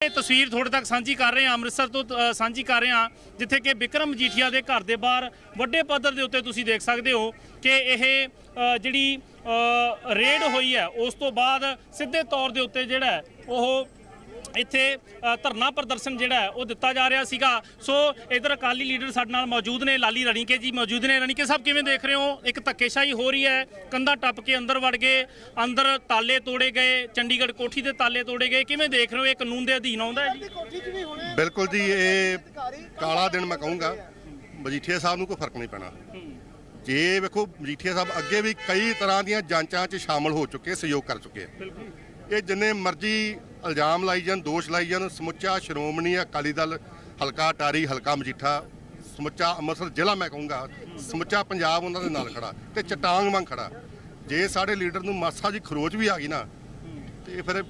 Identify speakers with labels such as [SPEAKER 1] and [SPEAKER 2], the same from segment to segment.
[SPEAKER 1] ਇਹ ਤਸਵੀਰ ਤੁਹਾਡੇ ਤੱਕ ਸਾਂਝੀ ਕਰ ਰਹੇ ਹਾਂ, ਅੰਮ੍ਰਿਤਸਰ ਤੋਂ ਸਾਂਝੀ ਕਰ ਰਹੇ ਹਾਂ, ਜਿੱਥੇ ਕਿ ਵਿਕਰਮ ਮਜੀਠੀਆ ਦੇ ਘਰ ਦੇ ਬਾਹਰ ਵੱਡੇ ਪੱਧਰ ਦੇ ਉੱਤੇ ਤੁਸੀਂ ਦੇਖ ਸਕਦੇ ਹੋ ਕਿ ਇਹ ਜਿਹੜੀ ਰੇਡ ਹੋਈ ਹੈ, ਉਸ ਤੋਂ ਬਾਅਦ ਸਿੱਧੇ ਤੌਰ ਦੇ ਉੱਤੇ ਜਿਹੜਾ ਹੈ, ਉਹ ਇੱਥੇ ਧਰਨਾ ਪ੍ਰਦਰਸ਼ਨ ਜਿਹੜਾ ਹੈ ਉਹ ਦਿੱਤਾ ਜਾ ਰਿਹਾ ਸੀਗਾ। ਸੋ ਇਧਰ ਅਕਾਲੀ ਲੀਡਰ ਸਾਡੇ ਨਾਲ ਮੌਜੂਦ ਨੇ ਲਾਲੀ ਰਣੀਕੇ ਜੀ ਮੌਜੂਦ ਨੇ। ਰਣੀਕੇ ਸਾਹਿਬ ਕਿਵੇਂ ਦੇਖ ਰਹੇ ਹੋ? ਇੱਕ ਧੱਕੇਸ਼ਾਹੀ ਹੋ ਰਹੀ ਹੈ। ਕੰਧਾਂ ਟੱਪ ਕੇ ਅੰਦਰ ਵੜ ਗਏ ਅੰਦਰ ਤਾਲੇ ਤੋੜੇ ਗਏ ਚੰਡੀਗੜ੍ਹ ਕੋਠੀ ਦੇ ਤਾਲੇ ਤੋੜੇ ਗਏ। ਕਿਵੇਂ ਦੇਖ ਰਹੇ ਹੋ? ਇਹ ਕਾਨੂੰਨ ਦੇ ਅਧੀਨ ਆਉਂਦਾ ਹੈ ਜੀ?
[SPEAKER 2] ਬਿਲਕੁਲ ਜੀ ਇਹ ਕਾਲਾ ਦਿਨ ਮੈਂ ਕਹੂੰਗਾ। ਮਜੀਠੀਆ ਸਾਹਿਬ ਨੂੰ ਕੋਈ ਫ਼ਰਕ ਨਹੀਂ ਪੈਣਾ। ਜੇ ਵੇਖੋ ਮਜੀਠੀਆ ਸਾਹਿਬ ਅੱਗੇ ਵੀ ਕਈ ਤਰ੍ਹਾਂ ਦੀਆਂ ਜਾਂਚਾਂ 'ਚ ਸ਼ਾਮਲ ਹੋ ਚੁੱਕੇ ਸਹਿਯੋਗ ਕਰ ਚੁੱਕੇ ਆ। ਇਹ ਜਿੰਨੇ ਮਰਜ਼ੀ ਇਲਜ਼ਾਮ ਲਾਈ ਜਾਣ, ਦੋਸ਼ ਲਾਈ ਜਾਣ, ਸਮੁੱਚਾ ਸ਼੍ਰੋਮਣੀ ਅਕਾਲੀ ਦਲ ਹਲਕਾ ਟਾਰੀ ਹਲਕਾ ਮਜੀਠਾ, ਸਮੁੱਚਾ ਅੰਮ੍ਰਿਤਸਰ ਜ਼ਿਲ੍ਹਾ ਮੈਂ ਕਹੂੰਗਾ, ਸਮੁੱਚਾ ਪੰਜਾਬ ਉਹਨਾਂ ਦੇ ਨਾਲ ਖੜਾ ਤੇ ਚਟਾਂਗ ਵਾਂਗ ਖੜਾ। ਜੇ ਸਾਡੇ ਲੀਡਰ ਨੂੰ ਮਾਸਾ ਜੀ ਖਰੋਚ ਵੀ ਆ ਗਈ ਨਾ, ਤੇ ਫਿਰ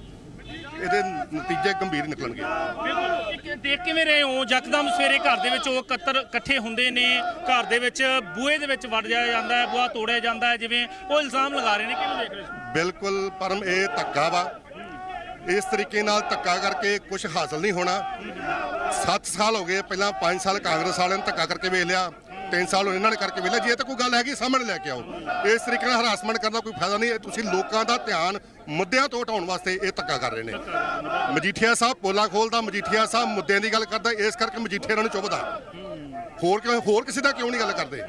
[SPEAKER 2] ਇਹਦੇ ਨਤੀਜੇ ਗੰਭੀਰ ਨਿਕਲਣਗੇ।
[SPEAKER 1] ਬਿਲਕੁਲ। ਇੱਕ ਦੇਖ ਕਿਵੇਂ ਰਹੇ ਹੋ? ਯਕਦਮ ਸਵੇਰੇ ਘਰ ਦੇ ਵਿੱਚ ਉਹ ਇਕੱਤਰ ਇਕੱਠੇ ਹੁੰਦੇ ਨੇ। ਘਰ ਦੇ ਵਿੱਚ ਬੂਹੇ ਦੇ ਵਿੱਚ ਵੜ ਜਾਇਆ ਜਾਂਦਾ ਹੈ ਬੂਹਾ ਤੋੜਿਆ ਜਾਂਦਾ ਹੈ ਜਿਵੇਂ ਉਹ ਇਲਜ਼ਾਮ ਲਗਾ ਰਹੇ ਨੇ। ਕਿਵੇਂ ਦੇਖ ਰਹੇ ਹੋ?
[SPEAKER 2] ਬਿਲਕੁਲ ਪਰਮ ਇਹ ਧੱਕਾ ਵਾ। ਇਸ ਤਰੀਕੇ ਨਾਲ ਧੱਕਾ ਕਰਕੇ ਕੁਝ ਹਾਸਲ ਨਹੀਂ ਹੋਣਾ। 7 ਸਾਲ ਹੋ ਗਏ ਪਹਿਲਾਂ 5 ਸਾਲ ਕਾਂਗਰਸ ਵਾਲਿਆਂ ਨੇ ਧੱਕਾ ਕਰਕੇ ਵੇਖ ਲਿਆ। 3 ਸਾਲ ਹੁਣ ਇਹਨਾਂ ਨੇ ਕਰਕੇ ਵੇਖ ਜੇ ਤਾਂ ਕੋਈ ਗੱਲ ਹੈਗੀ, ਸਾਹਮਣੇ ਲੈ ਕੇ ਆਓ। ਇਸ ਤਰੀਕੇ ਨਾਲ ਹਰਾਸਮੈਂਟ ਕਰਨ ਦਾ ਕੋਈ ਫਾਇਦਾ ਨਹੀਂ ਤੁਸੀਂ ਲੋਕਾਂ ਦਾ ਧਿਆਨ ਮੁੱਦਿਆਂ ਤੋਂ ਹਟਾਉਣ ਵਾਸਤੇ ਇਹ ਧੱਕਾ ਕਰ ਰਹੇ ਨੇ। ਮਜੀਠੀਆ ਸਾਹਿਬ ਪੋਲਾ ਖੋਲਦਾ, ਮਜੀਠੀਆ ਸਾਹਿਬ ਮੁੱਦਿਆਂ ਦੀ ਗੱਲ ਕਰਦਾ, ਇਸ ਕਰਕੇ ਮਜੀਠੀਆ ਇਹਨਾਂ ਨੂੰ ਚੁੱਭਦਾ। ਹੋਰ ਕਿਉਂ ਹੋਰ ਕਿਸੇ ਦਾ ਕਿਉਂ ਨਹੀਂ ਗੱਲ ਕਰਦੇ?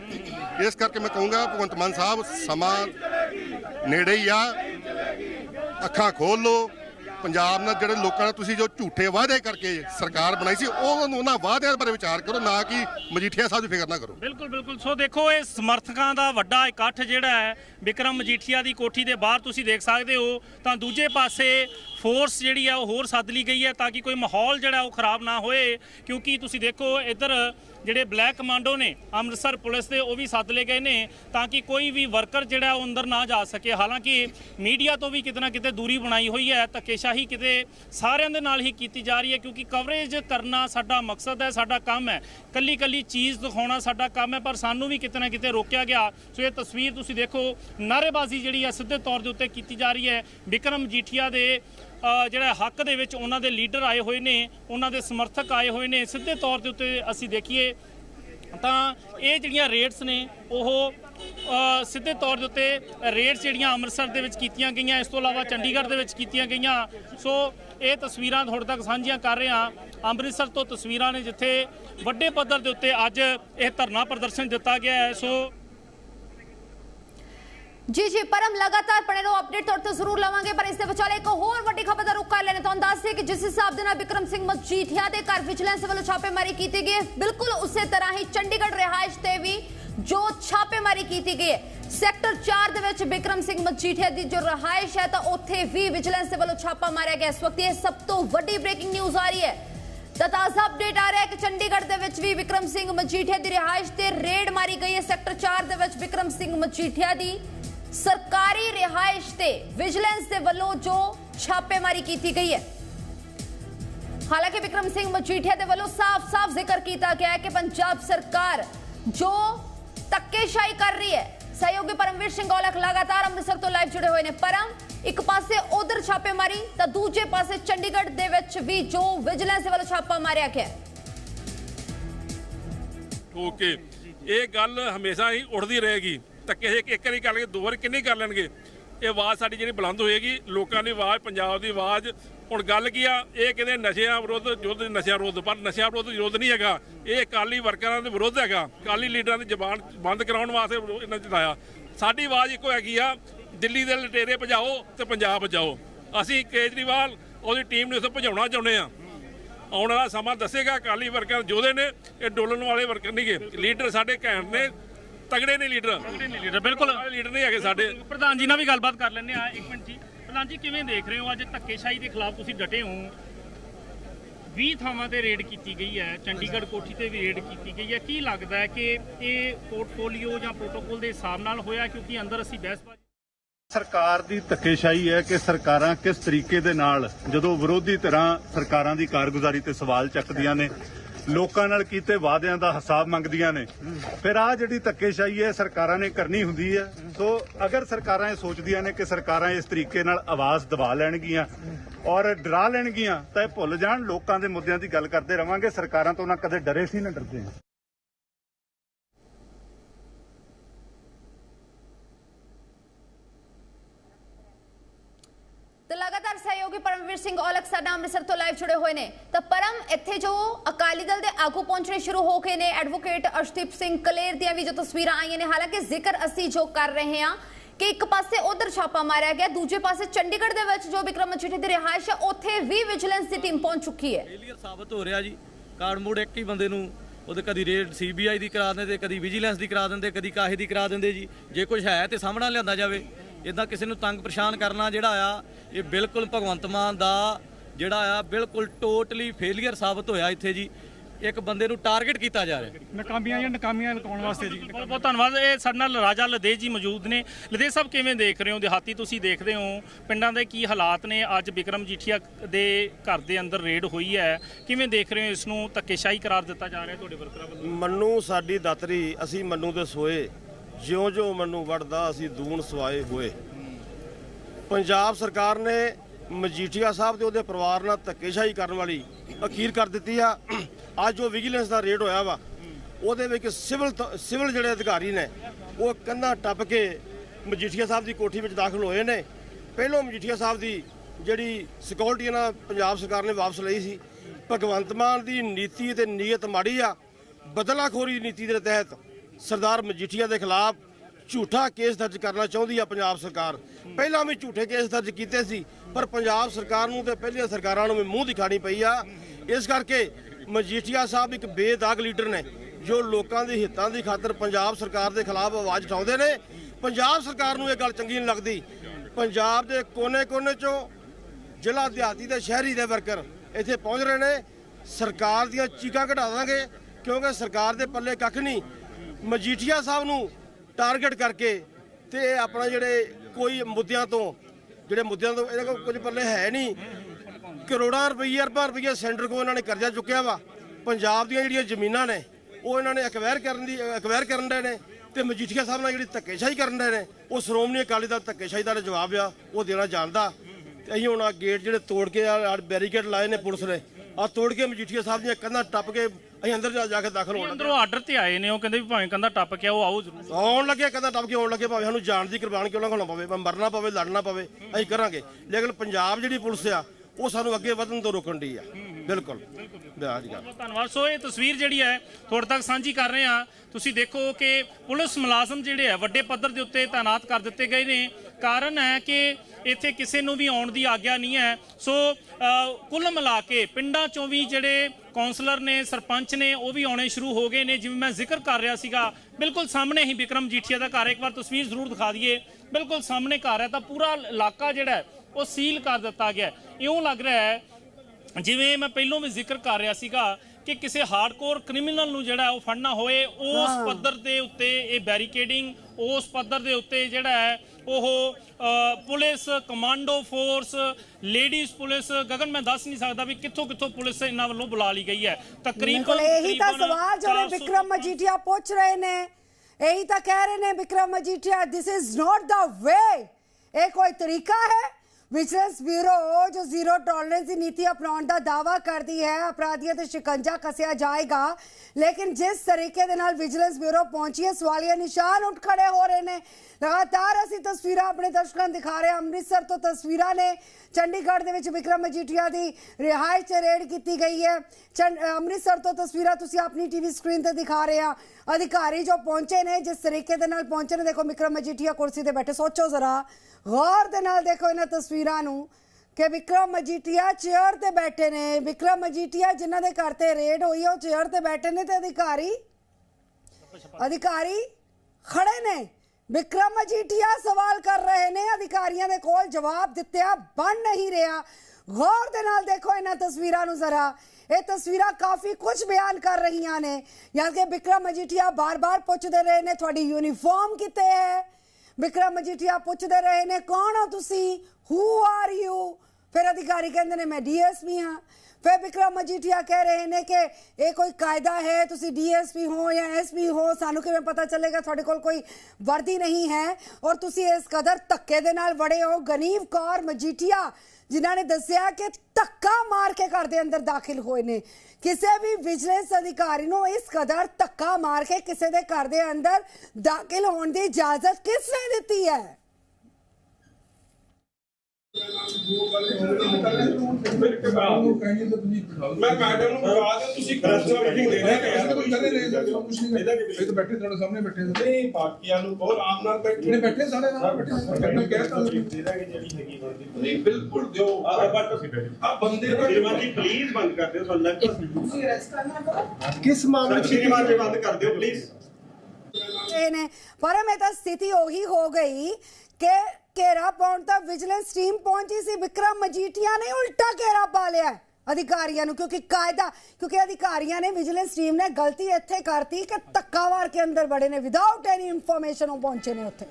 [SPEAKER 2] ਇਸ ਕਰਕੇ ਮੈਂ ਕਹੂੰਗਾ, ਭਗਵੰਤ ਮਾਨ ਸਾਹਿਬ, ਸਮਾਂ ਨੇੜੇ ਹੀ ਆ। ਅੱਖਾਂ ਖੋਲ ਲਓ। ਪੰਜਾਬ ਨਾਲ ਜਿਹੜੇ ਲੋਕਾਂ ਨਾਲ ਤੁਸੀਂ ਜੋ ਝੂਠੇ ਵਾਅਦੇ ਕਰਕੇ ਸਰਕਾਰ ਬਣਾਈ ਸੀ ਉਹ ਉਹਨਾਂ ਵਾਅਦਿਆਂ ਬਾਰੇ ਵਿਚਾਰ ਕਰੋ, ਨਾ ਕਿ ਮਜੀਠੀਆ ਸਾਹਿਬ ਦੀ ਫਿਕਰ ਨਾ ਕਰੋ।
[SPEAKER 1] ਬਿਲਕੁਲ ਬਿਲਕੁਲ। ਸੋ ਦੇਖੋ, ਇਹ ਸਮਰਥਕਾਂ ਦਾ ਵੱਡਾ ਇਕੱਠ ਜਿਹੜਾ ਹੈ, ਵਿਕਰਮ ਮਜੀਠੀਆ ਦੀ ਕੋਠੀ ਦੇ ਬਾਹਰ ਤੁਸੀਂ ਦੇਖ ਸਕਦੇ ਹੋ। ਤਾਂ ਦੂਜੇ ਪਾਸੇ ਫੋਰਸ ਜਿਹੜੀ ਆ, ਉਹ ਹੋਰ ਸੱਦ ਲਈ ਗਈ ਹੈ ਤਾਂ ਕਿ ਕੋਈ ਮਾਹੌਲ ਜਿਹੜਾ ਉਹ ਖਰਾਬ ਨਾ ਹੋਏ, ਕਿਉਂਕਿ ਤੁਸੀਂ ਦੇਖੋ, ਇੱਧਰ ਜਿਹੜੇ ਬਲੈਕ ਕਮਾਂਡੋ ਨੇ, ਅੰਮ੍ਰਿਤਸਰ ਪੁਲਿਸ ਦੇ, ਉਹ ਵੀ ਸੱਦ ਲਏ ਗਏ ਨੇ ਤਾਂ ਕਿ ਕੋਈ ਵੀ ਵਰਕਰ ਜਿਹੜਾ ਉਹ ਅੰਦਰ ਨਾ ਜਾ ਸਕੇ। ਹਾਲਾਂਕਿ ਮੀਡੀਆ ਤੋਂ ਵੀ ਕਿਤੇ ਨਾ ਕਿਤੇ ਦੂਰੀ ਬਣਾਈ ਹੋਈ ਹੈ, ਧੱਕੇਸ਼ਾਹੀ ਕਿਤੇ ਸਾਰਿਆਂ ਦੇ ਨਾਲ ਹੀ ਕੀਤੀ ਜਾ ਰਹੀ ਹੈ, ਕਿਉਂਕਿ ਕਵਰੇਜ ਕਰਨਾ ਸਾਡਾ ਮਕਸਦ ਹੈ, ਸਾਡਾ ਕੰਮ ਹੈ। ਕੱਲੀ ਕੱਲੀ ਚੀਜ਼ ਦਿਖਾਉਣਾ ਸਾਡਾ ਕੰਮ ਹੈ, ਪਰ ਸਾਨੂੰ ਵੀ ਕਿਤੇ ਨਾ ਕਿਤੇ ਰੋਕਿਆ ਗਿਆ। ਸੋ ਇਹ ਤਸਵੀਰ ਤੁਸੀਂ ਦੇਖੋ, ਨਾਅਰੇਬਾਜ਼ੀ ਜਿਹੜੀ ਹੈ, ਸਿੱਧੇ ਤੌਰ ਦੇ ਉੱਤੇ ਕੀਤੀ ਜਾ ਰਹੀ ਹੈ। ਵਿਕਰਮ ਜੀਠੀਆ ਦੇ ਜਿਹੜਾ ਹੱਕ ਦੇ ਵਿੱਚ ਉਹਨਾਂ ਦੇ ਲੀਡਰ ਆਏ ਹੋਏ ਨੇ, ਉਹਨਾਂ ਦੇ ਸਮਰਥਕ ਆਏ ਹੋਏ ਨੇ, ਸਿੱਧੇ ਤੌਰ ਦੇ ਉੱਤੇ ਅਸੀਂ ਦੇਖੀਏ ਤਾਂ ਇਹ ਜਿਹੜੀਆਂ ਰੇਟਸ ਨੇ, ਉਹ ਸਿੱਧੇ ਤੌਰ ਦੇ ਉੱਤੇ ਰੇਡਸ ਜਿਹੜੀਆਂ ਅੰਮ੍ਰਿਤਸਰ ਦੇ ਵਿੱਚ ਕੀਤੀਆਂ ਗਈਆਂ, ਇਸ ਤੋਂ ਇਲਾਵਾ ਚੰਡੀਗੜ੍ਹ ਦੇ ਵਿੱਚ ਕੀਤੀਆਂ ਗਈਆਂ। ਸੋ ਇਹ ਤਸਵੀਰਾਂ ਤੁਹਾਡੇ ਤੱਕ ਸਾਂਝੀਆਂ ਕਰ ਰਹੇ ਹਾਂ। ਅੰਮ੍ਰਿਤਸਰ ਤੋਂ ਤਸਵੀਰਾਂ ਨੇ ਜਿੱਥੇ ਵੱਡੇ ਪੱਧਰ ਦੇ ਉੱਤੇ ਅੱਜ ਇਹ ਧਰਨਾ ਪ੍ਰਦਰਸ਼ਨ ਦਿੱਤਾ ਗਿਆ ਹੈ। ਸੋ
[SPEAKER 3] ਜੀ ਜੀ, ਪਰਮ ਲਗਾਤਾਰ ਪੜੇ ਰਹੋ ਅਪਡੇਟ ਤੌਰ ਤੇ ਜ਼ਰੂਰ ਲਵਾਂਗੇ, ਪਰ ਇਸ ਦੇ ਵਿਚਾਲੇ ਇੱਕ ਹੋਰ ਵੱਡੀ ਖਬਰ ਦਾ ਰੁੱਖ ਕਰ ਲੈਣੇ ਤੁਹਾਨੂੰ ਦੱਸ ਦਈਏ ਕਿ ਜਿਸ ਹਿਸਾਬ ਦੇ ਨਾਲ ਵਿਕਰਮ ਸਿੰਘ ਮਜੀਠੀਆ ਦੇ ਘਰ ਵਿਜੀਲੈਂਸ ਵੱਲੋਂ ਛਾਪੇਮਾਰੀ ਕੀਤੀ ਗਈ ਹੈ, ਬਿਲਕੁਲ ਉਸੇ ਤਰ੍ਹਾਂ ਹੀ ਚੰਡੀਗੜ੍ਹ ਰਿਹਾਇਸ਼ ਤੇ ਵੀ ਜੋ ਛਾਪੇਮਾਰੀ ਕੀਤੀ ਗਈ ਹੈ, ਸੈਕਟਰ 4 ਦੇ ਵਿੱਚ ਵਿਕਰਮ ਸਿੰਘ ਮਜੀਠੀਆ ਦੀ ਜੋ ਰਿਹਾਇਸ਼ ਹੈ, ਤਾਂ ਉੱਥੇ ਵੀ ਵਿਜੀਲੈਂਸ ਦੇ ਵੱਲੋਂ ਛਾਪਾ ਮਾਰਿਆ ਗਿਆ। ਇਸ ਵਕਤ ਇਹ ਸਭ ਤੋਂ ਵੱਡੀ ਬ੍ਰੇਕਿੰਗ ਨਿਊਜ਼ ਆ ਰਹੀ ਹੈ। ਤਾਂ ਤਾਜ਼ਾ ਅਪਡੇਟ ਆ ਰਿਹਾ ਹੈ ਕਿ ਚੰਡੀਗੜ੍ਹ ਦੇ ਵਿੱਚ ਵੀ ਵਿਕਰਮ ਸਿੰਘ ਮਜੀਠੀਆ ਦੀ ਰਿਹਾਇਸ਼ ਤੇ ਰੇਡ ਮਾਰੀ ਗਈ ਹੈ। ਸੈਕਟਰ 4 ਦੇ ਵਿੱਚ ਵਿਕਰਮ ਸਿੰਘ ਮਜੀਠੀਆ ਦੀ ਸਰਕਾਰੀ ਰਿਹਾਇਸ਼ ਤੇ ਵਿਜੀਲੈਂਸ ਦੇ ਵੱਲੋਂ ਜੋ ਛਾਪੇਮਾਰੀ ਕੀਤੀ ਗਈ ਹੈ। ਹਾਲਾਂਕਿ ਵਿਕਰਮ ਸਿੰਘ ਮਜੀਠੀਆ ਦੇ ਵੱਲੋਂ ਸਾਫ਼-ਸਾਫ਼ ਜ਼ਿਕਰ ਕੀਤਾ ਗਿਆ ਹੈ ਕਿ ਪੰਜਾਬ ਸਰਕਾਰ ਜੋ ਧੱਕੇਸ਼ਾਹੀ ਕਰ ਰਹੀ ਹੈ, ਸਹਿਯੋਗੀ ਪਰਮਵੀਰ ਸਿੰਘ ਔਲਖ ਲਗਾਤਾਰ ਅੰਮ੍ਰਿਤਸਰ ਤੋਂ ਲਾਈਵ ਜੁੜੇ ਹੋਏ ਨੇ, ਪਰਮ ਇੱਕ ਪਾਸੇ ਉਧਰ ਛਾਪੇਮਾਰੀ ਤਾਂ ਦੂਜੇ ਪਾਸੇ ਚੰਡੀਗੜ੍ਹ ਦੇ ਵਿੱਚ ਵੀ ਜੋ ਵਿਜੀਲੈਂਸ ਦੇ ਵੱਲੋਂ ਛਾਪਾ ਮਾਰਿਆ ਗਿਆ
[SPEAKER 4] ਓਕੇ, ਇਹ ਗੱਲ ਹਮੇਸ਼ਾ ਹੀ ਉੱਠਦੀ ਰਹੇਗੀ। ਧੱਕੇ ਜੇ ਇੱਕ ਵਾਰੀ ਕਰ ਲਗੇ ਦੋ ਵਾਰੀ ਕਿੰਨੀ ਕਰ ਲੈਣਗੇ? ਇਹ ਆਵਾਜ਼ ਸਾਡੀ ਜਿਹੜੀ ਬੁਲੰਦ ਹੋਏਗੀ, ਲੋਕਾਂ ਦੀ ਆਵਾਜ਼, ਪੰਜਾਬ ਦੀ ਆਵਾਜ਼। ਹੁਣ ਗੱਲ ਕੀ ਆ, ਇਹ ਕਹਿੰਦੇ ਨਸ਼ਿਆਂ ਵਿਰੁੱਧ ਯੁੱਧ, ਨਸ਼ਿਆਂ ਵਿਰੁੱਧ, ਪਰ ਨਸ਼ਿਆਂ ਵਿਰੁੱਧ ਯੁੱਧ ਨਹੀਂ ਹੈਗਾ। ਇਹ ਅਕਾਲੀ ਵਰਕਰਾਂ ਦੇ ਵਿਰੁੱਧ ਹੈਗਾ। ਅਕਾਲੀ ਲੀਡਰਾਂ ਦੀ ਜ਼ਬਾਨ ਬੰਦ ਕਰਾਉਣ ਵਾਸਤੇ ਇਹਨਾਂ ਚਲਾਇਆ ਸਾਡੀ ਆਵਾਜ਼ ਇੱਕੋ ਹੈਗੀ ਆ, ਦਿੱਲੀ ਦੇ ਲਟੇਰੇ ਭਜਾਓ ਤੇ ਪੰਜਾਬ ਬਚਾਓ ਅਸੀਂ ਕੇਜਰੀਵਾਲ, ਉਹਦੀ ਟੀਮ ਨੂੰ ਇੱਥੇ ਭਜਾਉਣਾ ਚਾਹੁੰਦੇ ਆ। ਆਉਣ ਵਾਲਾ ਸਮਾਂ ਦੱਸੇਗਾ, ਅਕਾਲੀ ਵਰਕਰ ਜੋਧੇ ਨੇ, ਇਹ ਡੋਲਣ ਵਾਲੇ ਵਰਕਰ ਨਹੀਂਗੇ। ਲੀਡਰ ਸਾਡੇ ਘੈਂਟ ਨੇ ਤਗੜੇ ਨੇ ਲੀਡਰ।
[SPEAKER 1] ਲੀਡਰ ਬਿਲਕੁਲ।
[SPEAKER 4] ਲੀਡਰ ਨਹੀਂ ਹੈਗੇ ਸਾਡੇ।
[SPEAKER 1] ਪ੍ਰਧਾਨ ਜੀ ਨਾਲ ਵੀ ਗੱਲਬਾਤ ਕਰ ਲੈਂਦੇ ਆ ਇੱਕ ਮਿੰਟ ਜੀ। ਪ੍ਰਧਾਨ ਜੀ ਕਿਵੇਂ ਦੇਖ ਰਹੇ ਹੋ? ਅੱਜ ਧੱਕੇਸ਼ਾਹੀ ਦੇ ਖਿਲਾਫ ਤੁਸੀਂ ਡਟੇ ਹੋ। 20 ਥਾਵਾਂ ਤੇ ਰੇਡ ਕੀਤੀ ਗਈ ਹੈ। ਚੰਡੀਗੜ੍ਹ ਕੋਠੀ ਤੇ ਵੀ ਰੇਡ ਕੀਤੀ ਗਈ ਹੈ। ਕੀ ਲੱਗਦਾ ਹੈ ਕਿ ਇਹ ਪੋਰਟਫੋਲੀਓ ਜਾਂ ਪ੍ਰੋਟੋਕੋਲ ਦੇ ਹਿਸਾਬ ਨਾਲ ਹੋਇਆ? ਕਿਉਂਕਿ ਅੰਦਰ ਅਸੀਂ ਬਹਿਸਬਾਜ਼ੀ
[SPEAKER 5] ਸਰਕਾਰ ਦੀ ਧੱਕੇਸ਼ਾਹੀ ਹੈ ਕਿ ਸਰਕਾਰਾਂ ਕਿਸ ਤਰੀਕੇ ਦੇ ਨਾਲ ਜਦੋਂ ਵਿਰੋਧੀ ਧਿਰਾਂ ਸਰਕਾਰਾਂ ਦੀ ਕਾਰਗੁਜ਼ਾਰੀ ਤੇ ਸਵਾਲ ਚੱਕਦੀਆਂ ਨੇ ਲੋਕਾਂ ਨਾਲ ਕੀਤੇ ਵਾਅਦਿਆਂ ਦਾ ਹਿਸਾਬ ਮੰਗਦੀਆਂ ਨੇ। ਫਿਰ ਆ ਜਿਹੜੀ ਧੱਕੇਸ਼ਾਹੀ ਹੈ, ਸਰਕਾਰਾਂ ਨੇ ਕਰਨੀ ਹੁੰਦੀ ਹੈ। ਸੋ ਅਗਰ ਸਰਕਾਰਾਂ ਇਹ ਸੋਚਦੀਆਂ ਨੇ ਕਿ ਸਰਕਾਰਾਂ ਇਸ ਤਰੀਕੇ ਨਾਲ ਆਵਾਜ਼ ਦਬਾ ਲੈਣਗੀਆਂ ਔਰ ਡਰਾ ਲੈਣਗੀਆਂ, ਤਾਂ ਇਹ ਭੁੱਲ ਜਾਣ। ਲੋਕਾਂ ਦੇ ਮੁੱਦਿਆਂ ਦੀ ਗੱਲ ਕਰਦੇ ਰਵਾਂਗੇ। ਸਰਕਾਰਾਂ ਤੋਂ ਨਾ ਕਦੇ ਡਰੇ ਸੀ, ਨਾ ਡਰਦੇ ਹਾਂ
[SPEAKER 3] ਤੇ ਲਗਾਤਾਰ ਸਹਿਯੋਗੀ ਪਰਮਵੀਰ ਸਿੰਘ ਔਲਖ ਸਾਡਾ ਅੰਮ੍ਰਿਤਸਰ ਤੋਂ ਲਾਈਵ ਜੁੜੇ ਹੋਏ ਨੇ। ਤਾਂ ਪਰਮ, ਇੱਥੇ ਜੋ ਅਕਾਲੀ ਦਲ ਦੇ ਆਗੂ ਪਹੁੰਚਣੇ ਸ਼ੁਰੂ ਹੋ ਗਏ ਨੇ ਐਡਵੋਕੇਟ ਅਰਸ਼ਦੀਪ ਸਿੰਘ ਕਲੇਰ ਦੀਆਂ ਵੀ ਜੋ ਤਸਵੀਰਾਂ ਆਈਆਂ ਨੇ, ਹਾਲਾਂਕਿ ਜ਼ਿਕਰ ਅਸੀਂ ਜੋ ਕਰ ਰਹੇ ਹਾਂ ਕਿ ਇੱਕ ਪਾਸੇ ਉਧਰ ਛਾਪਾ ਮਾਰਿਆ ਗਿਆ, ਦੂਜੇ ਪਾਸੇ ਚੰਡੀਗੜ੍ਹ ਦੇ ਵਿੱਚ ਜੋ ਵਿਕਰਮ ਮਜੀਠੀ ਦੀ ਰਿਹਾਇਸ਼ ਹੈ, ਉੱਥੇ ਵੀ ਵਿਜੀਲੈਂਸ ਦੀ ਟੀਮ ਪਹੁੰਚ ਚੁੱਕੀ ਹੈ।
[SPEAKER 6] ਫੇਲੀਅਰ ਸਾਬਤ ਹੋ ਰਿਹਾ ਜੀ। ਕਾਰਡ ਮੋੜ ਇੱਕ ਹੀ ਬੰਦੇ ਨੂੰ ਉਹਦੇ ਕਦੀ ਰੇਡ ਸੀਬੀਆਈ ਦੀ ਕਰਾ ਦਿੰਦੇ, ਕਦੀ ਵਿਜੀਲੈਂਸ ਦੀ ਕਰਾ ਦਿੰਦੇ, ਕਦੀ ਕਾਹੇ ਦੀ ਕਰਾ ਦਿੰਦੇ ਜੀ। ਜੇ ਕੁਝ ਹੈ ਤੇ ਸਾਹਮਣਾ ਲਿਆਂਦਾ ਜਾਵੇ। ਇਦਾਂ ਕਿਸੇ ਨੂੰ ਤੰਗ ਪਰੇਸ਼ਾਨ ਕਰਨਾ ਜਿਹੜਾ ਆ ਇਹ ਬਿਲਕੁਲ ਭਗਵੰਤ ਮਾਨ ਦਾ ਜਿਹੜਾ ਆ ਬਿਲਕੁਲ ਟੋਟਲੀ ਫੇਲੀਅਰ ਸਾਬਤ ਹੋਇਆ ਇੱਥੇ ਜੀ। ਇੱਕ ਬੰਦੇ ਨੂੰ ਟਾਰਗੇਟ ਕੀਤਾ ਜਾ ਰਿਹਾ।
[SPEAKER 7] ਨਕਾਮੀਆਂ ਜਾਂ ਨਕਾਮੀਆਂ ਲਕਾਉਣ ਵਾਸਤੇ ਜੀ।
[SPEAKER 1] ਬਹੁਤ ਬਹੁਤ ਧੰਨਵਾਦ। ਇਹ ਸਾਡੇ ਨਾਲ ਰਾਜਾ ਲਦੇ ਜੀ ਮੌਜੂਦ ਨੇ। ਲਦੇ ਸਾਹਿਬ ਕਿਵੇਂ ਦੇਖ ਰਹੇ ਹੋ? ਦਿਹਾਤੀ ਤੁਸੀਂ ਦੇਖਦੇ ਹੋ। ਪਿੰਡਾਂ ਦੇ ਕੀ ਹਾਲਾਤ ਨੇ? ਅੱਜ ਵਿਕਰਮ ਜੀਠੀਆ ਦੇ ਘਰ ਦੇ ਅੰਦਰ ਰੇਡ ਹੋਈ ਹੈ। ਕਿਵੇਂ ਦੇਖ ਰਹੇ ਹੋ? ਇਸ ਨੂੰ ਧੱਕੇਸ਼ਾਹੀ ਕਰਾਰ ਦਿੱਤਾ ਜਾ ਰਿਹਾ ਤੁਹਾਡੇ ਵਰਕਰਾਂ ਵੱਲੋਂ?
[SPEAKER 8] ਮੰਨੂ ਸਾਡੀ ਦਾਤਰੀ ਅਸੀਂ ਮੰਨੂ ਦੇ ਸੋਏ। ਜਿਉਂ ਜਿਉਂ ਮੈਨੂੰ ਵੜਦਾ ਅਸੀਂ ਦੂਣ ਸਵਾਏ ਹੋਏ। ਪੰਜਾਬ ਸਰਕਾਰ ਨੇ ਮਜੀਠੀਆ ਸਾਹਿਬ ਤੇ ਉਹਦੇ ਪਰਿਵਾਰ ਨਾਲ ਧੱਕੇਸ਼ਾਹੀ ਕਰਨ ਵਾਲੀ ਅਖੀਰ ਕਰ ਦਿੱਤੀ ਆ। ਅੱਜ ਜੋ ਵਿਜੀਲੈਂਸ ਦਾ ਰੇਡ ਹੋਇਆ ਵਾ। ਉਹਦੇ ਵਿੱਚ ਸਿਵਲ ਤ- ਸਿਵਲ ਜਿਹੜੇ ਅਧਿਕਾਰੀ ਨੇ, ਉਹ ਕੰਧਾਂ ਟੱਪ ਕੇ ਮਜੀਠੀਆ ਸਾਹਿਬ ਦੀ ਕੋਠੀ ਵਿੱਚ ਦਾਖਲ ਹੋਏ ਨੇ। ਪਹਿਲੋਂ ਮਜੀਠੀਆ ਸਾਹਿਬ ਦੀ ਜਿਹੜੀ ਸਿਕਿਉਰਿਟੀ ਨਾਲ ਪੰਜਾਬ ਸਰਕਾਰ ਨੇ ਵਾਪਸ ਲਈ ਸੀ। ਭਗਵੰਤ ਮਾਨ ਦੀ ਨੀਤੀ ਤੇ ਨੀਅਤ ਮਾੜੀ ਆ। ਬਦਲਾਖੋਰੀ ਨੀਤੀ ਦੇ ਤਹਿਤ ਸਰਦਾਰ ਮਜੀਠੀਆ ਦੇ ਖਿਲਾਫ ਝੂਠਾ ਕੇਸ ਦਰਜ ਕਰਨਾ ਚਾਹੁੰਦੀ ਆ ਪੰਜਾਬ ਸਰਕਾਰ। ਪਹਿਲਾਂ ਵੀ ਝੂਠੇ ਕੇਸ ਦਰਜ ਕੀਤੇ ਸੀ, ਪਰ ਪੰਜਾਬ ਸਰਕਾਰ ਨੂੰ ਤੇ ਪਹਿਲੀਆਂ ਸਰਕਾਰਾਂ ਨੂੰ ਵੀ ਮੂੰਹ ਦਿਖਾਣੀ ਪਈ ਆ। ਇਸ ਕਰਕੇ ਮਜੀਠੀਆ ਸਾਹਿਬ ਇੱਕ ਬੇਦਾਗ ਲੀਡਰ ਨੇ, ਜੋ ਲੋਕਾਂ ਦੇ ਹਿੱਤਾਂ ਦੀ ਖਾਤਰ ਪੰਜਾਬ ਸਰਕਾਰ ਦੇ ਖਿਲਾਫ ਆਵਾਜ਼ ਉਠਾਉਂਦੇ ਨੇ। ਪੰਜਾਬ ਸਰਕਾਰ ਨੂੰ ਇਹ ਗੱਲ ਚੰਗੀ ਨਹੀਂ ਲੱਗਦੀ। ਪੰਜਾਬ ਦੇ ਕੋਨੇ-ਕੋਨੇ ਚੋਂ ਜ਼ਿਲ੍ਹਾ ਦਿਹਾਤੀ ਤੇ ਸ਼ਹਿਰੀ ਦੇ ਵਰਕਰ ਇੱਥੇ ਪਹੁੰਚ ਰਹੇ ਨੇ। ਸਰਕਾਰ ਦੀਆਂ ਚੀਕਾਂ ਘਟਾ ਦਾਂਗੇ, ਕਿਉਂਕਿ ਸਰਕਾਰ ਦੇ ਪੱਲੇ ਕੱਖ ਨਹੀਂ। ਮਜੀਠੀਆ ਸਾਹਿਬ ਨੂੰ ਟਾਰਗੇਟ ਕਰਕੇ ਤੇ ਆਪਣਾ ਜਿਹੜੇ ਕੋਈ ਮੁੱਦਿਆਂ ਤੋਂ, ਜਿਹੜੇ ਮੁੱਦਿਆਂ ਤੋਂ ਇਹਦੇ ਕੋਲ ਕੁਝ ਪੱਲੇ ਹੈ ਨਹੀਂ। ਕਰੋੜਾਂ ਰੁਪਈਆ ਅਰਬਾਂ ਰੁਪਈਆ ਸੈਂਟਰ ਕੋਲ ਇਹਨਾਂ ਨੇ ਕਰਜ਼ਾ ਚੁੱਕਿਆ ਵਾ। ਪੰਜਾਬ ਦੀਆਂ ਜਿਹੜੀਆਂ ਜ਼ਮੀਨਾਂ ਨੇ, ਉਹ ਇਹਨਾਂ ਨੇ ਅਕਵਾਇਰ ਕਰਨ ਦੀ ਅਕਵਾਇਰ ਕਰਨ ਦੇ ਨੇ ਤੇ ਮਜੀਠੀਆ ਸਾਹਿਬ ਨਾਲ ਜਿਹੜੀ ਧੱਕੇਸ਼ਾਹੀ ਕਰਨ ਦੇ ਨੇ, ਉਹ ਸ਼੍ਰੋਮਣੀ ਅਕਾਲੀ ਦਲ ਧੱਕੇਸ਼ਾਹੀ ਦਾ ਜਵਾਬ ਆ, ਉਹ ਦੇਣਾ ਜਾਣਦਾ। ਤੇ ਅਸੀਂ ਹੁਣ ਆ ਗੇਟ ਜਿਹੜੇ ਤੋੜ ਕੇ ਆ ਬੈਰੀਕੇਡ ਲਾਏ ਨੇ ਪੁਲਿਸ ਨੇ ਆ ਤੋੜ ਕੇ ਮਜੀਠੀਆ ਸਾਹਿਬ ਦੀਆਂ ਕੰਧਾਂ ਟੱਪ ਕੇ ਅਸੀਂ ਅੰਦਰ ਜਾ ਜਾ ਕੇ ਦਾਖਲ ਹੋਣ ਲੱਗੇ
[SPEAKER 1] ਅੰਦਰੋਂ ਆਰਡਰ ਤੇ ਆਏ ਨੇ ਉਹ ਕਹਿੰਦੇ ਵੀ ਭਾਵੇਂ ਕੰਦਾ ਟੱਪ ਕੇ ਆਓ ਆਓ ਜ਼ਰੂਰ।
[SPEAKER 8] ਆਉਣ ਲੱਗੇ ਕੰਧਾਂ ਟੱਪ ਕੇ ਆਉਣ ਲੱਗੇ ਭਾਵੇਂ ਸਾਨੂੰ ਜਾਨ ਦੀ ਕੁਰਬਾਨ ਕਿਉਂ ਨਾ ਹੋਣਾ ਪਵੇ ਭਾਵੇਂ ਮਰਨਾ ਪਵੇ ਲੜਨਾ ਪਵੇ ਅਸੀਂ ਕਰਾਂਗੇ। ਲੇਕਿਨ ਪੰਜਾਬ ਜਿਹੜੀ ਪੁਲਿਸ ਆ ਉਹ ਸਾਨੂੰ ਅੱਗੇ ਵਧਣ ਤੋਂ ਰੋਕਣ ਦੀ ਆ। ਬਿਲਕੁਲ। ਬਿਆਜ ਗੱਲ।
[SPEAKER 1] ਬਹੁਤ ਧੰਨਵਾਦ। ਸੋ ਇਹ ਤਸਵੀਰ ਜਿਹੜੀ ਹੈ ਤੁਹਾਡੇ ਤੱਕ ਸਾਂਝੀ ਕਰ ਰਹੇ ਹਾਂ। ਤੁਸੀਂ ਦੇਖੋ ਕਿ ਪੁਲਿਸ ਮੁਲਾਜ਼ਮ ਜਿਹੜੇ ਆ ਵੱਡੇ ਪੱਧਰ ਦੇ ਉੱਤੇ ਤਾਇਨਾਤ ਕਰ ਦਿੱਤੇ ਗਏ ਨੇ। ਕਾਰਨ ਹੈ ਕਿ ਇੱਥੇ ਕਿਸੇ ਨੂੰ ਵੀ ਆਉਣ ਦੀ ਆਗਿਆ ਨਹੀਂ ਹੈ। ਸੋ ਅ, ਕੁੱਲ ਮਿਲਾ ਕੇ ਪਿੰਡਾਂ ਚੋਂ ਵੀ ਜਿਹੜੇ ਕਾਉਂਸਲਰ ਨੇ, ਸਰਪੰਚ ਨੇ, ਉਹ ਵੀ ਆਉਣੇ ਸ਼ੁਰੂ ਹੋ ਗਏ ਨੇ, ਜਿਵੇਂ ਮੈਂ ਜ਼ਿਕਰ ਕਰ ਰਿਹਾ ਸੀਗਾ। ਬਿਲਕੁਲ ਸਾਹਮਣੇ ਹੀ ਵਿਕਰਮ ਜੀਠੀਆ ਦਾ ਘਰ ਇੱਕ ਵਾਰ ਤਸਵੀਰ ਜ਼ਰੂਰ ਦਿਖਾ ਦਈਏ। ਬਿਲਕੁਲ ਸਾਹਮਣੇ ਘਰ ਹੈ ਤਾਂ ਪੂਰਾ ਇਲਾਕਾ ਜਿਹੜਾ ਉਹ ਸੀਲ ਕਰ ਦਿੱਤਾ ਗਿਆ ਇਉਂ ਲੱਗ ਰਿਹਾ ਹੈ, ਜਿਵੇਂ ਮੈਂ ਪਹਿਲਾਂ ਵੀ ਜ਼ਿਕਰ ਕਰ ਰਿਹਾ ਸੀਗਾ ਕਿ ਕਿਸੇ ਹਾਰਡਕੋਰ ਕ੍ਰਿਮੀਨਲ ਨੂੰ ਜਿਹੜਾ ਉਹ ਫੜਨਾ ਹੋਏ ਉਸ ਪੱਧਰ ਦੇ ਉੱਤੇ ਇਹ ਬੈਰੀਕੇਡਿੰਗ ਉਸ ਪੱਧਰ ਦੇ ਉੱਤੇ ਜਿਹੜਾ ਹੈ ਉਹ police commando force ladies police Gagan ਮੈਂ ਦੱਸ ਨਹੀਂ ਸਕਦਾ ਵੀ ਕਿੱਥੋਂ ਕਿੱਥੋਂ ਪੁਲਿਸ ਇਹਨਾਂ ਵੱਲੋਂ ਬੁਲਾ ਲਈ ਗਈ ਹੈ। ਤਕਰੀਬਨ
[SPEAKER 9] ਇਹੀ ਤਾਂ ਸਵਾਲ ਜਿਹੜੇ
[SPEAKER 1] 400
[SPEAKER 9] ਵਿਕਰਮ ਮਜੀਠੀਆ ਪੁੱਛ ਰਹੇ ਨੇ। ਇਹੀ ਤਾਂ ਕਹਿ ਰਹੇ ਨੇ Vikram Majithia this is not the way ਇਹ ਕੋਈ ਤਰੀਕਾ ਹੈ? ਵਿਜੀਲੈਂਸ ਬਿਊਰੋ ਜੋ ਜ਼ੀਰੋ ਟੋਲਰੈਂਸ ਦੀ ਨੀਤੀ ਅਪਣਾਉਣ ਦਾ ਦਾਵਾ ਕਰਦੀ ਹੈ, ਅਪਰਾਧੀਆਂ ਤੇ ਸ਼ਿਕੰਜਾ ਕੱਸਿਆ ਜਾਏਗਾ। ਲੇਕਿਨ ਜਿਸ ਤਰੀਕੇ ਦੇ ਨਾਲ ਵਿਜੀਲੈਂਸ ਬਿਊਰੋ ਪਹੁੰਚੀ ਹੈ, ਸਵਾਲੀਆ ਨਿਸ਼ਾਨ ਉੱਠ ਖੜੇ ਹੋ ਰਹੇ ਨੇ। ਲਗਾਤਾਰ ਅਸੀਂ ਤਸਵੀਰਾਂ ਆਪਣੇ ਦਰਸ਼ਕਾਂ ਨੂੰ ਦਿਖਾ ਰਹੇ ਹਾਂ। ਅੰਮ੍ਰਿਤਸਰ ਤੋਂ ਤਸਵੀਰਾਂ ਨੇ ਚੰਡੀਗੜ੍ਹ ਦੇ ਵਿੱਚ ਵਿਕਰਮ ਮਜੀਠੀਆ ਦੀ ਰਿਹਾਇਸ਼ 'ਚ ਰੇਡ ਕੀਤੀ ਗਈ ਹੈ। ਚੰਡ- ਅੰਮ੍ਰਿਤਸਰ ਤੋਂ ਤਸਵੀਰਾਂ ਤੁਸੀਂ ਆਪਣੀ ਟੀਵੀ ਸਕਰੀਨ ਤੇ ਦਿਖਾ ਰਹੇ ਆ ਅਧਿਕਾਰੀ ਜੋ ਪਹੁੰਚੇ ਨੇ, ਜਿਸ ਤਰੀਕੇ ਦੇ ਨਾਲ ਪਹੁੰਚੇ ਨੇ, ਦੇਖੋ ਵਿਕਰਮ ਮਜੀਠੀਆ ਕੁਰਸੀ ਤੇ ਬੈਠੇ। ਸੋਚੋ ਜ਼ਰਾ, ਗੌਰ ਦੇ ਨਾਲ ਦੇਖੋ ਇਹਨਾਂ ਤਸਵੀਰਾਂ ਨੂੰ ਕਿ ਵਿਕਰਮ ਮਜੀਠੀਆ ਚੇਅਰ ਤੇ ਬੈਠੇ ਨੇ। ਵਿਕਰਮ ਮਜੀਠੀਆ ਜਿਨ੍ਹਾਂ ਦੇ ਘਰ ਤੇ ਰੇਡ ਹੋਈ ਉਹ ਚੇਅਰ ਤੇ ਬੈਠੇ ਨੇ ਤੇ ਅਧਿਕਾਰੀ ਅਧਿਕਾਰੀ ਖੜੇ ਨੇ। ਵਿਕਰਮ ਮਜੀਠੀਆ ਸਵਾਲ ਕਰ ਰਹੇ ਨੇ। ਅਧਿਕਾਰੀਆਂ ਦੇ ਕੋਲ ਜਵਾਬ ਦਿੱਤਿਆ ਬਣ ਨਹੀਂ ਰਿਹਾ। ਗੌਰ ਦੇ ਨਾਲ ਦੇਖੋ ਇਹਨਾਂ ਤਸਵੀਰਾਂ ਨੂੰ ਜ਼ਰਾ। ਇਹ ਤਸਵੀਰਾਂ ਕਾਫੀ ਕੁਝ ਬਿਆਨ ਕਰ ਰਹੀਆਂ ਨੇ। ਯਾਨੀ ਕਿ ਵਿਕਰਮ ਮਜੀਠੀਆ ਬਾਰ-ਬਾਰ ਪੁੱਛਦੇ ਰਹੇ ਨੇ, ਤੁਹਾਡੀ ਯੂਨੀਫਾਰਮ ਕਿੱਥੇ ਹੈ? ਵਿਕਰਮ ਮਜੀਠੀਆ ਪੁੱਛਦੇ ਰਹੇ ਨੇ, ਕੌਣ ਹੋ ਤੁਸੀਂ? ਹੂ ਆਰ ਯੂ ਫਿਰ ਅਧਿਕਾਰੀ ਕਹਿੰਦੇ ਨੇ, ਮੈਂ ਡੀਐਸਪੀ ਹਾਂ। ਫਿਰ ਵਿਕਰਮ ਮਜੀਠੀਆ ਕਹਿ ਰਹੇ ਨੇ ਕਿ, ਇਹ ਕੋਈ ਕਾਇਦਾ ਹੈ? ਤੁਸੀਂ ਡੀਐਸਪੀ ਹੋ ਜਾਂ ਐਸਪੀ ਹੋ? ਸਾਨੂੰ ਕਿਵੇਂ ਪਤਾ ਚੱਲੇਗਾ? ਤੁਹਾਡੇ ਕੋਲ ਕੋਈ ਵਰਦੀ ਨਹੀਂ ਹੈ ਔਰ ਤੁਸੀਂ ਇਸ ਕਦਰ ਧੱਕੇ ਦੇ ਨਾਲ ਵੜੇ ਹੋ। ਗਨੀਵ ਕੌਰ ਮਜੀਠੀਆ ਜਿਨ੍ਹਾਂ ਨੇ ਦੱਸਿਆ ਕਿ ਧੱਕਾ ਮਾਰ ਕੇ ਘਰ ਦੇ ਅੰਦਰ ਦਾਖਲ ਹੋਏ ਨੇ। ਕਿਸੇ ਵੀ ਵਿਜੀਲੈਂਸ ਅਧਿਕਾਰੀ ਨੂੰ ਇਸ ਕਦਰ ਧੱਕਾ ਮਾਰ ਕੇ ਕਿਸੇ ਦੇ ਘਰ ਦੇ ਅੰਦਰ ਦਾਖਲ ਹੋਣ ਦੀ ਇਜਾਜ਼ਤ ਕਿਸ ਨੇ ਦਿੱਤੀ ਹੈ?
[SPEAKER 10] ਮੈਂ ਮੈਡਮ ਨੂੰ ਬੁਲਾ ਦਿਓ ਤੁਸੀਂ ਪ੍ਰੈਸ ਮੀਟਿੰਗ ਦੇ ਰਹੇ ਹੋ।
[SPEAKER 7] ਕੋਈ ਗੱਲ ਨਹੀਂ ਸਭ ਕੁਝ ਨਹੀਂ
[SPEAKER 10] ਇਹਦਾ ਕੀ
[SPEAKER 7] ਇਹ ਤਾਂ ਬੈਠੇ ਤੁਹਾਡੇ ਸਾਹਮਣੇ ਬੈਠੇ ਨੇ
[SPEAKER 10] ਨਹੀਂ ਬਾਕੀਆਂ ਨੂੰ ਬਹੁਤ ਆਰਾਮ ਨਾਲ ਬੈਠੇ।
[SPEAKER 7] ਨਹੀਂ ਬੈਠੇ ਸਾਰੇ ਨਾਲ ਬੈਠੇ ਮੈਂ ਕਹਿ ਤਾ
[SPEAKER 10] ਨਹੀਂ ਬਿਲਕੁਲ ਦਿਓ। ਆ ਬੰਦੇ ਦਾ
[SPEAKER 11] ਜੀ ਪਲੀਜ਼ ਬੰਦ ਕਰ ਦਿਓ ਤੁਹਾਨੂੰ ਲੱਗਦਾ
[SPEAKER 10] ਕਿਸ ਮਾਮਲੇ
[SPEAKER 11] ਸ਼੍ਰੀਮਾਨ ਜੀ ਬੰਦ ਕਰ ਦਿਓ ਪਲੀਜ਼
[SPEAKER 9] ਇਹ ਨੇ। ਪਰ ਮੈਂ ਤਾਂ ਸਥਿਤੀ ਉਹੀ ਹੋ ਗਈ ਕਿ ਘੇਰਾ ਪਾਉਣ ਤਾਂ ਵਿਜੀਲੈਂਸ ਟੀਮ ਪਹੁੰਚੀ ਸੀ। ਵਿਕਰਮ ਮਜੀਠੀਆ ਨੇ ਉਲਟਾ ਘੇਰਾ ਪਾ ਲਿਆ ਅਧਿਕਾਰੀਆਂ ਨੂੰ, ਕਿਉਂਕਿ ਕਾਇਦਾ, ਕਿਉਂਕਿ ਅਧਿਕਾਰੀਆਂ ਨੇ ਵਿਜੀਲੈਂਸ ਟੀਮ ਨੇ ਗਲਤੀ ਇੱਥੇ ਕਰਤੀ ਕਿ ਧੱਕਾ ਮਾਰ ਕੇ ਅੰਦਰ ਵੜੇ ਨੇ ਵਿਦਆਊਟ ਐਨੀ ਇਨਫੋਰਮੇਸ਼ਨ ਉਹ ਪਹੁੰਚੇ ਨੇ ਉੱਥੇ।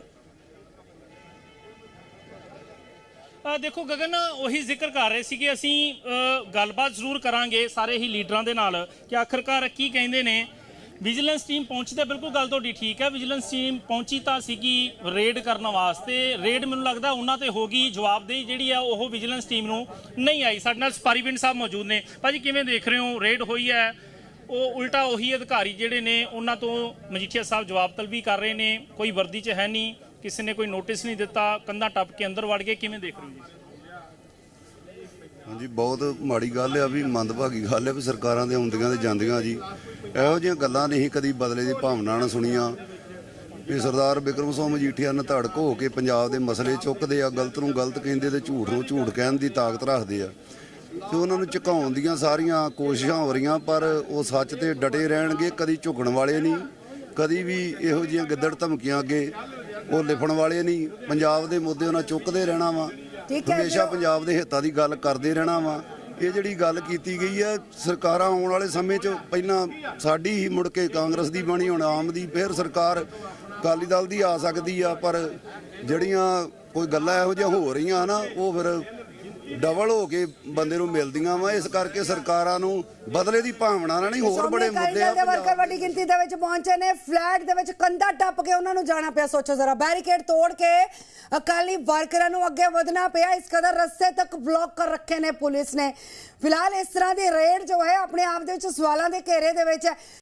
[SPEAKER 1] ਦੇਖੋ ਗਗਨ, ਉਹੀ ਜ਼ਿਕਰ ਕਰ ਰਹੇ ਸੀ ਕਿ ਅਸੀਂ ਗੱਲਬਾਤ ਜ਼ਰੂਰ ਕਰਾਂਗੇ ਸਾਰੇ ਹੀ ਲੀਡਰਾਂ ਦੇ ਨਾਲ ਕਿ ਆਖਰਕਾਰ ਕੀ ਕਹਿੰਦੇ ਨੇ। ਵਿਜੀਲੈਂਸ ਟੀਮ ਪਹੁੰਚੀ ਤਾਂ ਬਿਲਕੁਲ ਗੱਲ ਤੁਹਾਡੀ ਠੀਕ ਹੈ। ਵਿਜੀਲੈਂਸ ਟੀਮ ਪਹੁੰਚੀ ਤਾਂ ਸੀਗੀ ਰੇਡ ਕਰਨ ਵਾਸਤੇ। ਰੇਡ ਮੈਨੂੰ ਲੱਗਦਾ ਉਹਨਾਂ ਤੇ ਹੋ ਗਈ ਜਵਾਬਦੇਹੀ ਜਿਹੜੀ ਆ, ਉਹ ਵਿਜੀਲੈਂਸ ਟੀਮ ਨੂੰ ਨਹੀਂ ਆਈ। ਸਾਡੇ ਨਾਲ ਸਪਾਰੀਵਿੰਡ ਸਾਹਿਬ ਮੌਜੂਦ ਨੇ। ਭਾਜੀ, ਕਿਵੇਂ ਦੇਖ ਰਹੇ ਹੋ? ਰੇਡ ਹੋਈ ਹੈ। ਉਹ ਉਲਟਾ ਉਹੀ ਅਧਿਕਾਰੀ ਜਿਹੜੇ ਨੇ, ਉਹਨਾਂ ਤੋਂ ਮਜੀਠੀਆ ਸਾਹਿਬ ਜਵਾਬ ਤਲਬੀ ਕਰ ਰਹੇ ਨੇ। ਕੋਈ ਵਰਦੀ 'ਚ ਹੈ ਨਹੀਂ। ਕਿਸੇ ਨੇ ਕੋਈ ਨੋਟਿਸ ਨਹੀਂ ਦਿੱਤਾ। ਕੰਧਾਂ ਟੱਪ ਕੇ ਅੰਦਰ ਵੜ ਗਏ। ਕਿਵੇਂ ਦੇਖ ਰਹੇ ਹੋ ਜੀ?
[SPEAKER 12] ਹਾਂਜੀ, ਬਹੁਤ ਮਾੜੀ ਗੱਲ ਆ ਵੀ ਮੰਦਭਾਗੀ ਗੱਲ ਆ ਵੀ ਸਰਕਾਰਾਂ ਦੇ ਆਉਂਦੀਆਂ ਤੇ ਜਾਂਦੀਆਂ ਜੀ। ਇਹੋ ਜਿਹੀਆਂ ਗੱਲਾਂ ਨਹੀਂ ਕਦੀ ਬਦਲੇ ਦੀ ਭਾਵਨਾ ਨਾਲ ਸੁਣੀਆਂ। ਵੀ ਸਰਦਾਰ ਬਿਕਰਮ ਸਿੰਘ ਮਜੀਠੀਆ ਨੇ ਧੜਕ ਹੋ ਕੇ ਪੰਜਾਬ ਦੇ ਮਸਲੇ ਚੁੱਕਦੇ ਆ, ਗਲਤ ਨੂੰ ਗਲਤ ਕਹਿੰਦੇ ਤੇ ਝੂਠ ਨੂੰ ਝੂਠ ਕਹਿਣ ਦੀ ਤਾਕਤ ਰੱਖਦੇ ਆ। ਤੇ ਉਹਨਾਂ ਨੂੰ ਝੁਕਾਉਣ ਦੀਆਂ ਸਾਰੀਆਂ ਕੋਸ਼ਿਸ਼ਾਂ ਹੋ ਰਹੀਆਂ, ਪਰ ਉਹ ਸੱਚ ਤੇ ਡਟੇ ਰਹਿਣਗੇ, ਕਦੀ ਝੁਕਣ ਵਾਲੇ ਨਹੀਂ, ਕਦੀ ਵੀ ਇਹੋ ਜਿਹੀਆਂ ਗਿੱਦੜ ਧਮਕੀਆਂ ਅੱਗੇ ਉਹ ਲਿਫਣ ਵਾਲੇ ਨਹੀਂ। ਪੰਜਾਬ ਦੇ ਮੁੱਦੇ ਉਹਨਾਂ ਚੁੱਕਦੇ ਰਹਿਣਾ ਵਾ।
[SPEAKER 9] ਠੀਕ ਹੈ
[SPEAKER 12] ਹਮੇਸ਼ਾ ਪੰਜਾਬ ਦੇ ਹਿੱਤਾਂ ਦੀ ਗੱਲ ਕਰਦੇ ਰਹਿਣਾ ਵਾ। ਇਹ ਜਿਹੜੀ ਗੱਲ ਕੀਤੀ ਗਈ ਹੈ ਸਰਕਾਰਾਂ ਆਉਣ ਵਾਲੇ ਸਮੇਂ 'ਚ ਪਹਿਲਾਂ ਸਾਡੀ ਹੀ ਮੁੜ ਕੇ ਕਾਂਗਰਸ ਦੀ ਬਣੀ ਹੁਣ ਆਮ ਦੀ ਫਿਰ ਸਰਕਾਰ ਅਕਾਲੀ ਦਲ ਦੀ ਆ ਸਕਦੀ ਆ ਪਰ ਜਿਹੜੀਆਂ ਕੋਈ ਗੱਲਾਂ ਇਹੋ ਜਿਹੀਆਂ ਹੋ ਰਹੀਆਂ ਨਾ ਉਹ ਫਿਰ ਡਬਲ ਹੋ ਕੇ ਬੰਦੇ ਨੂੰ ਮਿਲਦੀਆਂ ਵਾ ਇਸ ਕਰਕੇ ਸਰਕਾਰਾਂ ਨੂੰ ਬਦਲੇ ਦੀ ਭਾਵਨਾ ਨਾਲ ਨਹੀਂ ਹੋਰ ਬੜੇ ਮੁੱਦੇ ਆ
[SPEAKER 9] ਵਰਕਰ ਵੱਡੀ ਗਿਣਤੀ ਦੇ ਵਿੱਚ ਪਹੁੰਚੇ ਨੇ ਫਲੈਟ ਦੇ ਵਿੱਚ ਕੰਧਾ ਟੱਪ ਕੇ ਉਹਨਾਂ ਨੂੰ ਜਾਣਾ ਪਿਆ ਸੋਚੋ ਜ਼ਰਾ। ਬੈਰੀਕੇਡ ਤੋੜ ਕੇ ਅਕਾਲੀ ਵਰਕਰਾਂ ਨੂੰ ਅੱਗੇ ਵਧਣਾ ਪਿਆ ਇਸ ਕਦਰ ਰਸਤੇ ਤੱਕ ਬਲੌਕ ਕਰ ਰੱਖੇ ਨੇ ਪੁਲਿਸ ਨੇ। ਫਿਲਹਾਲ ਇਸ ਤਰ੍ਹਾਂ ਦੀ ਰੇਡ ਜੋ ਹੈ ਆਪਣੇ ਆਪ ਦੇ ਵਿੱਚ ਸਵਾਲਾਂ ਦੇ ਘੇਰੇ ਦੇ ਵਿੱਚ ਹੈ।